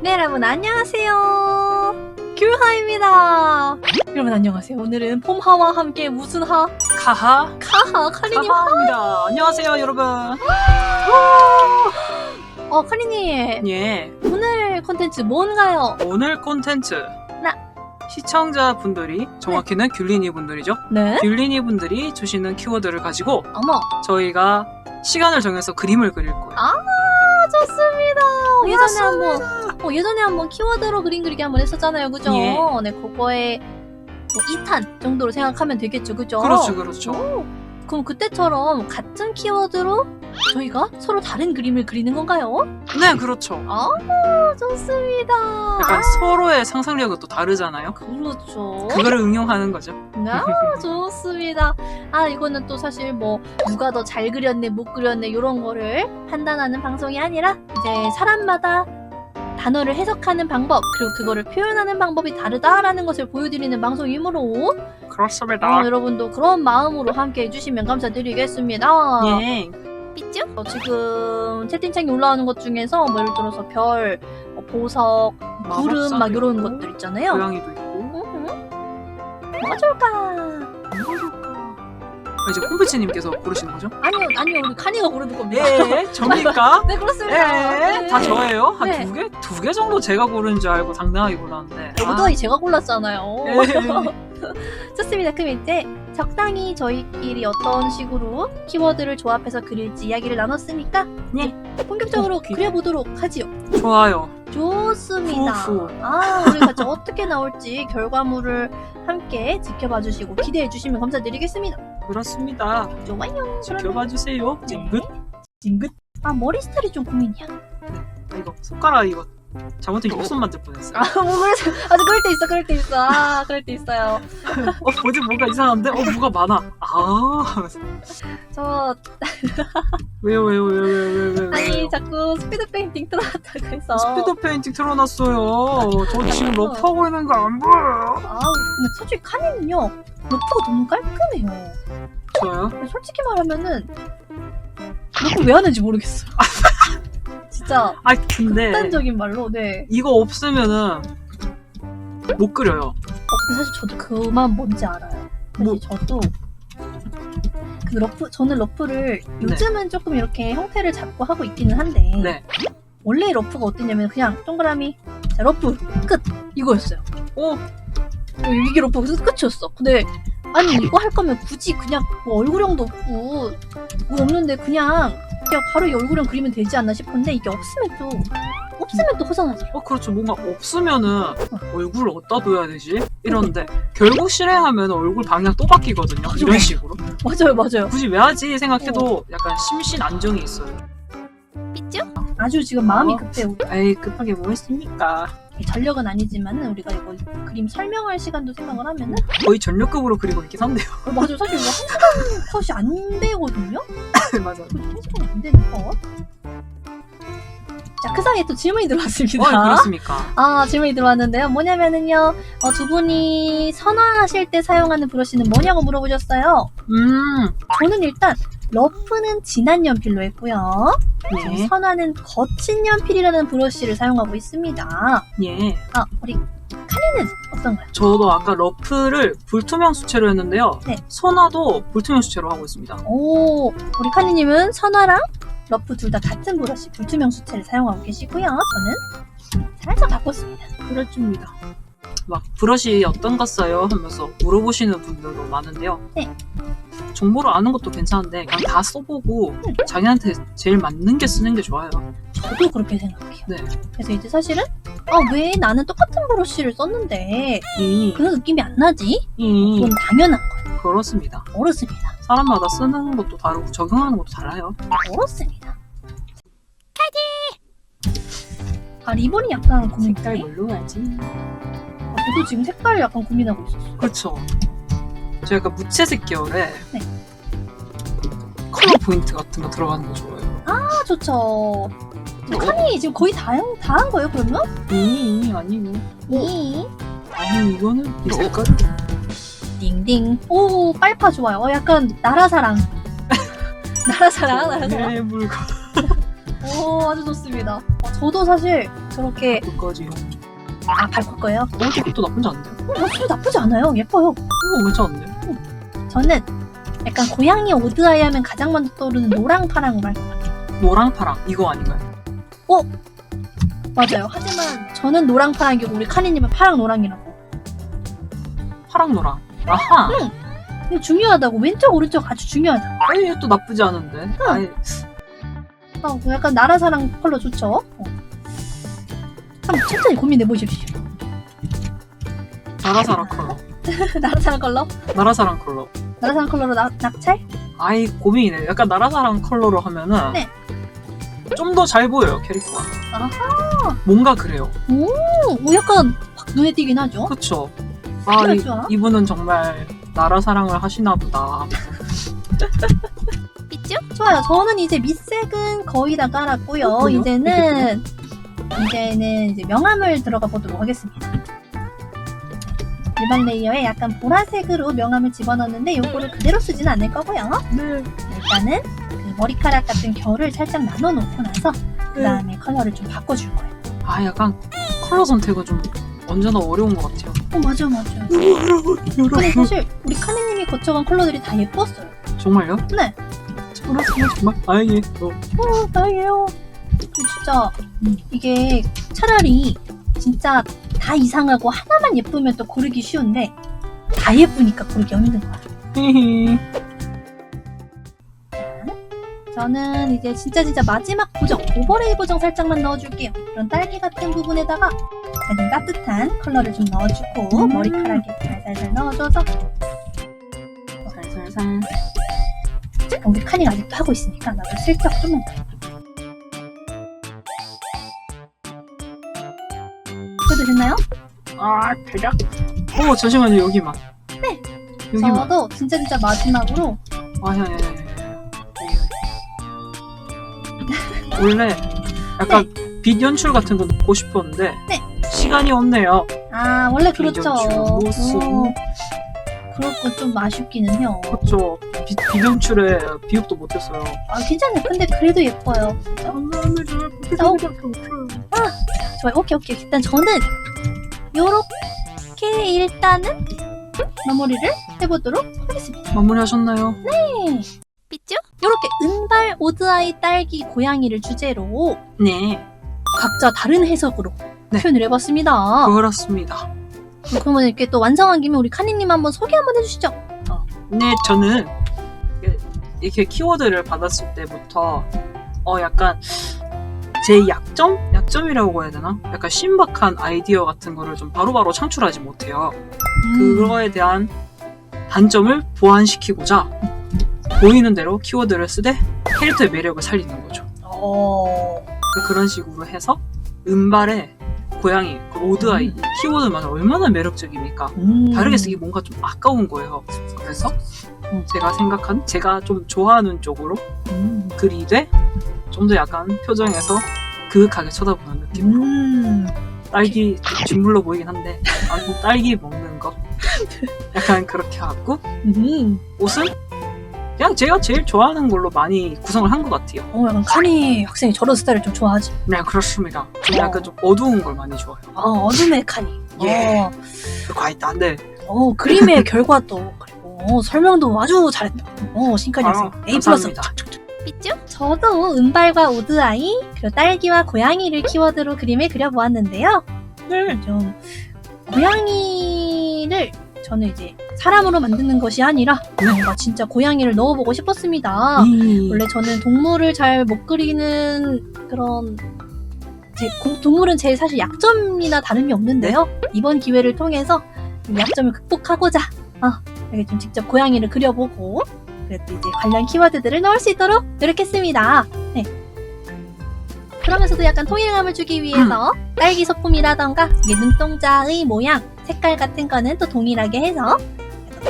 네 여러분 안녕하세요 귤하입니다 여러분 안녕하세요 오늘은 폼하와 함께 무슨 하? 카하 카하 카리님 카하입니다. 안녕하세요, 여러분. 어 카리님 예, 오늘 컨텐츠 뭔가요? 오늘 콘텐츠 나. 시청자분들이 정확히는 귤리니 분들이죠. 네? 귤리니 분들이 주시는 키워드를 가지고 어머 저희가 시간을 정해서 그림을 그릴 거예요. 아 좋습니다 예전에 한번 어, 예전에 한번 키워드로 그림 그리기 한번 했었잖아요 그죠? 예. 네 그거에 뭐 2탄 정도로 생각하면 되겠죠 그죠? 그렇죠, 그렇죠. 오, 그럼 그때처럼 같은 키워드로 저희가 서로 다른 그림을 그리는 건가요? 네, 그렇죠. 아 좋습니다. 약간 서로의 상상력은 또 다르잖아요. 그렇죠. 그거를 응용하는 거죠. 아 좋습니다. 아 이거는 또 사실 뭐 누가 더 잘 그렸네 못 그렸네 이런 거를 판단하는 방송이 아니라 이제 사람마다 단어를 해석하는 방법 그리고 그거를 표현하는 방법이 다르다라는 것을 보여드리는 방송이므로 그렇습니다. 어, 여러분도 그런 마음으로 함께 해주시면 감사드리겠습니다. 예, 삐쭈? 어, 지금 채팅창에 올라오는 것 중에서 뭐 예를 들어서 별, 어, 보석, 구름 막 마법사도 이런 있고, 것들 있잖아요. 고양이도 있고. 음, 뭐가 좋을까? 아, 이제 콤비치님께서 고르시는 거죠? 아니요, 아니요, 우리 카니가 고르는 겁니다. 예, 접니까? 네, 그렇습니다. 예, 네. 다 저예요? 한 네. 두 개? 두 개 정도 제가 고른 줄 알고 당당하게 골랐는데. 오더이 제가 골랐잖아요. 예. 좋습니다. 그럼 이제 적당히 저희끼리 어떤 식으로 키워드를 조합해서 그릴지 이야기를 나눴으니까 네. 본격적으로 어, 기대. 그려보도록 하지요. 좋아요. 좋습니다. 후후. 아, 우리 같이 어떻게 나올지 결과물을 함께 지켜봐 주시고 기대해 주시면 감사드리겠습니다. 그렇습니다. 좋아요. 지켜봐 주세요. 찡긋. 찡긋. 아, 머리 스타일이 좀 고민이야. 아, 이거 손가락 이거 잘못된 옷손 만들 뻔했어요. 아, 뭐 그럴 때, 아, 그럴 때 있어, 그럴 때 있어. 아, 그럴 때 있어요. 어, 뭐지 뭐가 이상한데? 어, 뭐가 많아. 아, 저, 왜요 왜요 왜요 왜요 왜요 왜요? 아니, 자꾸 스피드 페인팅 틀어놨다고 해서. 스피드 페인팅 틀어놨어요. 저 지금 러프하고 있는 거 안 보여요? 아우, 근데 솔직히 카니는요, 러프가 너무 깔끔해요. 저요? 근데 솔직히 말하면은, 러프 왜 하는지 모르겠어요. 진짜, 아 근데 극단적인 말로, 네. 이거 없으면은 못 그려요. 어, 근데 사실 저도 그만 뭔지 알아요. 사실 뭐? 저도 그 러프 저는 러프를 요즘은 조금 이렇게 형태를 잡고 하고 있기는 한데 네. 원래 러프가 어땠냐면 그냥 동그라미 자, 러프 끝 이거였어요. 오, 어, 이게 러프 끝이었어. 근데 아니 이거 할 거면 굳이 그냥 뭐 얼굴형도 없고 뭐 없는데 그냥 그냥 바로 이 얼굴형 그리면 되지 않나 싶은데 이게 없으면 또 없으면 또 허전하더라. 어 그렇죠. 뭔가 없으면은 얼굴을 어디다 둬야 되지? 이런데 결국 실행하면 얼굴 방향 또 바뀌거든요. 이런 맞아요. 식으로. 맞아요, 맞아요. 굳이 왜 하지 생각해도 약간 심신 안정이 있어요. 삐쭈? 아주 지금 마음이 어. 급해요. 에이 급하게 뭐 했습니까? 전력은 아니지만은 우리가 이거 그림 설명할 시간도 생각을 하면은 거의 전력급으로 그리고 있긴 한데요. 어, 맞아 사실 이거 한 컷이 안 되거든요? 안 되는 컷. 자, 그 사이에 또 질문이 들어왔습니다. 어, 그렇습니까? 아, 질문이 들어왔는데요. 뭐냐면은요, 어, 두 분이 선화하실 때 사용하는 브러쉬는 뭐냐고 물어보셨어요. 음, 저는 일단, 러프는 진한 연필로 했고요. 네, 선화는 거친 연필이라는 브러쉬를 사용하고 있습니다. 예. 아, 우리 카리는 어떤가요? 저도 아까 러프를 불투명 수채로 했는데요. 네. 선화도 불투명 수채로 하고 있습니다. 오, 우리 카니님은 선화랑 러프 둘 다 같은 브러쉬 불투명 수채를 사용하고 계시고요. 저는 살짝 바꿨습니다. 그렇습니다. 막 브러쉬 어떤 거 써요? 하면서 물어보시는 분들도 많은데요. 네. 정보를 아는 것도 괜찮은데 그냥 다 써보고 자기한테 제일 맞는 게 쓰는 게 좋아요. 저도 그렇게 생각해요. 네. 그래서 이제 사실은 아, 왜 나는 똑같은 브러쉬를 썼는데 이, 그런 느낌이 안 나지? 이 그건 당연한 거예요. 그렇습니다. 어렵습니다. 사람마다 쓰는 것도 다르고 적용하는 것도 달라요. 어렵습니다. 카디! 아, 리본이 약간 고민돼. 뭘로 하지? 아, 저도 지금 색깔 약간 고민하고 있었어요. 그렇죠. 저 약간 무채색 계열에 네. 컬러 포인트 같은 거 들어가는 거 좋아해요. 아, 좋죠. 저 카니 지금 거의 다한 거예요, 그러면? 이 아니고 이 아니 이거는 이 색깔 띵띵. 오, 빨파 좋아요. 어, 약간 나라사랑. 나라사랑 나라사랑. 해물과 오 아주 좋습니다. 어, 저도 사실 저렇게 끝까지. 아 밟을 거예요. 어, 이것도 나쁘지 않네. 어, 사실 나쁘지 않아요. 예뻐요. 어, 괜찮은데? 저는 약간 고양이 오드아이 하면 가장 먼저 떠오르는 노랑 할 거예요. 노랑 파랑 이거 아닌가요? 맞아요. 하지만 저는 노랑 파랑이고 우리 카니님은 파랑 노랑이라고. 파랑 노랑. 아하. 이거 중요하다고. 왼쪽 오른쪽 아주 중요하다. 아니 또 나쁘지 않은데. 아니, 어, 약간 나라사랑 컬러 좋죠? 어. 한번 천천히 고민해 보십시오. 나라사랑 컬러. 나라사랑 컬러? 나라사랑 컬러. 나라사랑 컬러로 낙, 낙찰? 아이 고민이네. 약간 나라사랑 컬러로 하면은 네. 좀 더 잘 보여요 캐릭터가. 아하. 뭔가 그래요. 오, 오, 약간 확 눈에 띄긴 하죠? 그쵸? 아 이, 좋아. 이분은 정말 나라 사랑을 하시나 보다. 있죠? 좋아요. 저는 이제 밑색은 거의 다 깔았고요. 어, 그래요? 이제는 이제는 이제 명암을 들어가 보도록 하겠습니다. 일반 레이어에 약간 보라색으로 명암을 집어넣는데 요거를 그대로 쓰진 않을 거고요. 네. 일단은 그 머리카락 같은 결을 살짝 나눠 놓고 나서 그 다음에 컬러를 좀 바꿔줄 거예요. 아 약간 컬러 선택은 좀 언제나 어려운 것 같아요. 어 맞아 맞아. 근데 사실 우리 카네님이 거쳐간 컬러들이 다 예뻤어요. 정말요? 네. 정말 정말 정말 다행이에요. 어 다행이에요. 근데 진짜 이게 차라리 진짜 다 이상하고 하나만 예쁘면 또 고르기 쉬운데 다 예쁘니까 고르기 힘든 거야. 히히. 저는 이제 진짜 진짜 마지막 보정 오버레이 보정 살짝만 넣어줄게요. 그런 딸기 같은 부분에다가 가장 따뜻한 컬러를 좀 넣어주고 음. 머리카락에 살살살 넣어줘서 살살살. 우리 카니가 아직도 하고 있으니까 나도 슬쩍 좀만 더. 해. 그래도 됐나요? 아 대략. 어 잠시만요 여기만. 네. 여기만. 저도 진짜 진짜 마지막으로 아야야야. 원래 약간 빛 연출 같은 거 넣고 싶었는데 네. 시간이 없네요. 아 원래 그렇죠. 모습. 그렇고 좀 아쉽기는 해요. 그렇죠. 빛, 빛 연출에 비읍도 못했어요. 아 괜찮아요. 근데 그래도 예뻐요. 진짜. 감사합니다. 어? 좋아요. 오케이 오케이. 일단 저는 요렇게 일단은 마무리를 해보도록 하겠습니다. 마무리하셨나요? 삐쭈? 요렇게 은발 오드아이 딸기 고양이를 주제로 네. 각자 다른 해석으로 네. 표현을 해봤습니다. 그렇습니다. 그러면 이렇게 또 완성한 김에 우리 카니님 한번 소개 한번 해주시죠. 네, 저는 이게- 이렇게 키워드를 받았을 때부터 어 약간 제 약점? 약점이라고 해야 되나? 약간 신박한 아이디어 같은 거를 좀 바로바로 창출하지 못해요. 음. 그거에 대한 단점을 보완시키고자 보이는 대로 키워드를 쓰되 캐릭터의 매력을 살리는 거죠. 어... 그런 식으로 해서 은발의 고양이, 그 오드아이 이 키워드만 얼마나 매력적입니까? 음. 다르게 쓰기 뭔가 좀 아까운 거예요. 그래서 음. 제가 생각한 제가 좀 좋아하는 쪽으로 음. 그리되 좀 더 약간 표정에서 그윽하게 쳐다보는 느낌으로 음. 딸기 쥐물로 보이긴 한데 아무튼 딸기 먹는 거 약간 그렇게 하고 음. 옷은 그냥 제가 제일 좋아하는 걸로 많이 구성을 한 것 같아요. 어, 약간 카니 학생이 저런 스타일을 좀 좋아하지. 네 그렇습니다. 좀 약간 좀 어두운 걸 많이 좋아해요. 어, 어둠의 카니. 예. 어, 그거 있다. 네. 어, 그림의 결과도 그리고 어, 설명도 아주 잘했다. 어, 신카니 학생. 아, A 플러스. 감사합니다. 삐쭈? 저도 은발과 오드아이, 그리고 딸기와 고양이를 키워드로 그림을 그려보았는데요. 네. 좀 고양이를 저는 이제 사람으로 만드는 것이 아니라 뭔가 진짜 고양이를 넣어보고 싶었습니다. 이- 원래 저는 동물을 잘 못 그리는 그런 제 고- 동물은 제 사실 약점이나 다름이 없는데요. 이번 기회를 통해서 이 약점을 극복하고자 어, 이렇게 좀 직접 고양이를 그려보고 그래도 이제 관련 키워드들을 넣을 수 있도록 노력했습니다. 네. 그러면서도 약간 통일감을 주기 위해서 딸기 소품이라던가 이게 눈동자의 모양, 색깔 같은 거는 또 동일하게 해서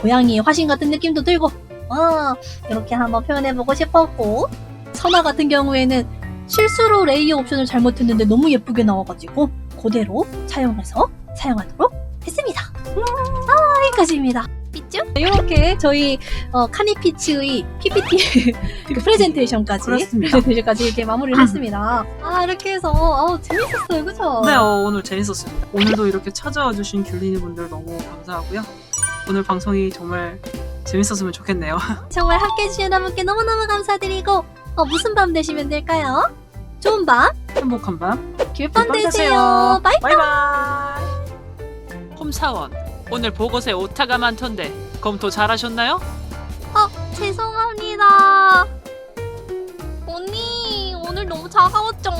고양이의 화신 같은 느낌도 들고 어, 이렇게 한번 표현해보고 싶었고 선화 같은 경우에는 실수로 레이어 옵션을 잘못했는데 너무 예쁘게 나와가지고 그대로 사용해서 사용하도록 했습니다. 아, 여기까지입니다. 아시겠죠? 이렇게 저희 어, 카니피츠의 PPT 그 프레젠테이션까지 그렇습니다. 프레젠테이션까지 이렇게 마무리를 했습니다. 아 이렇게 해서 아우 재밌었어요, 그죠? 네, 어, 오늘 재밌었습니다. 오늘도 이렇게 찾아와 주신 귤리니 분들 너무 감사하고요. 오늘 방송이 정말 재밌었으면 좋겠네요. 정말 함께 해 주신 여러분께 너무너무 감사드리고 어, 무슨 밤 되시면 될까요? 좋은 밤, 행복한 밤. 귤밤 밤 되세요. 바이. 바이바이. 홈사원 오늘 보고서에 오타가 많던데 검토 잘하셨나요? 죄송합니다. 언니 오늘 너무 차가웠죠.